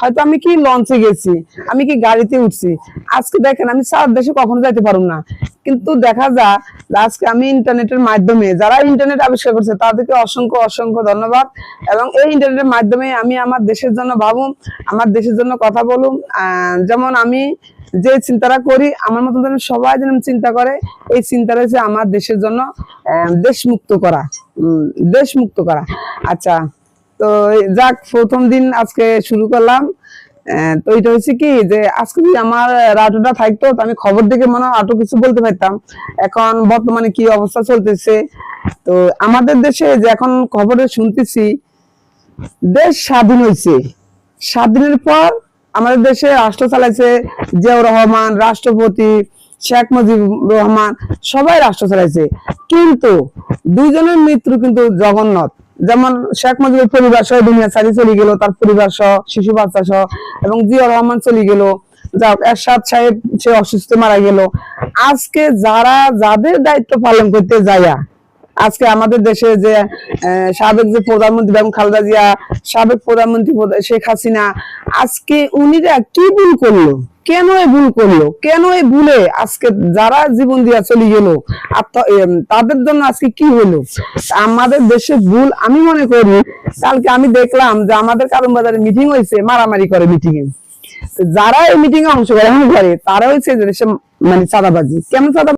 কিন্তু আমি কি লঞ্চে গেছি, আমি কি গাড়িতে উঠছি। আজকে দেখেন, আমি সারা দেশে কখনো যাইতে পারুম না। কিন্তু দেখা যে আজকে আমি ইন্টারনেটের মাধ্যমে, যারা ইন্টারনেট আবিষ্কার করছে, তাদেরকে অসংখ্য অসংখ্য ধন্যবাদ। এবং এই ইন্টারনেটের মাধ্যমে আমি আমার দেশের জন্য ভাবুম, আমার দেশের জন্য কথা বলুম। যেমন আমি যে চিন্তাটা করি, আমার মতন যেন সবাই যেন চিন্তা করে, এই চিন্তাটা হচ্ছে আমার দেশের জন্য দেশ মুক্ত করা দেশ মুক্ত করা। আচ্ছা তো যাক, প্রথম দিন আজকে শুরু করলাম। তো এটা হচ্ছে কি যে, আজকে যদি আমার রাটোটা থাকতো, তো আমি খবর দেখে মনে হয় আটো কিছু বলতে পারতাম। এখন বর্তমানে কি অবস্থা চলতেছে? তো আমাদের দেশে যে এখন খবরে শুনতেছি, দেশ স্বাধীন হয়েছে। স্বাধীনের পর আমাদের দেশে রাষ্ট্র চালাইছে জিয়াউর রহমান, রাষ্ট্রপতি শেখ মুজিবুর রহমান, সবাই রাষ্ট্র চালাইছে। কিন্তু দুইজনের মৃত্যু কিন্তু জগন্নাথ যেমন শেখ মুজিবুর পরিবার সহ দুনিয়া ছাড়ি চলে গেল, তার পরিবার সহ, শিশু বাচ্চা সহ, এবং জিয়াউর রহমান চলে গেল। যাক, এরশাদ সাহেব, সে অসুস্থ মারা গেল। আজকে যারা যাদের দায়িত্ব পালন করতে যায়া আজকে আমাদের দেশে যে সাবেক যে প্রধানমন্ত্রী বেগম খালেদা জিয়া, সাবেক প্রধানমন্ত্রী প্রধা- শেখ হাসিনা আজকে উনিরা কি ভুল করল? কেন এই ভুল করল? কেন এই ভুলে আজকে যারা জীবন দিয়া চলে গেল? তাদের জন্য আজকে কি হলো? আমাদের দেশে ভুল আমি মনে করি, কালকে আমি দেখলাম যে আমাদের কারণ বাজারে মিটিং হয়েছে মারামারি করে মিটিং এ। যারা এই মিটিং এ অংশগ্রহণ করে তারা দেশে মানে চাঁদাবাজি। কেমন চাঁদা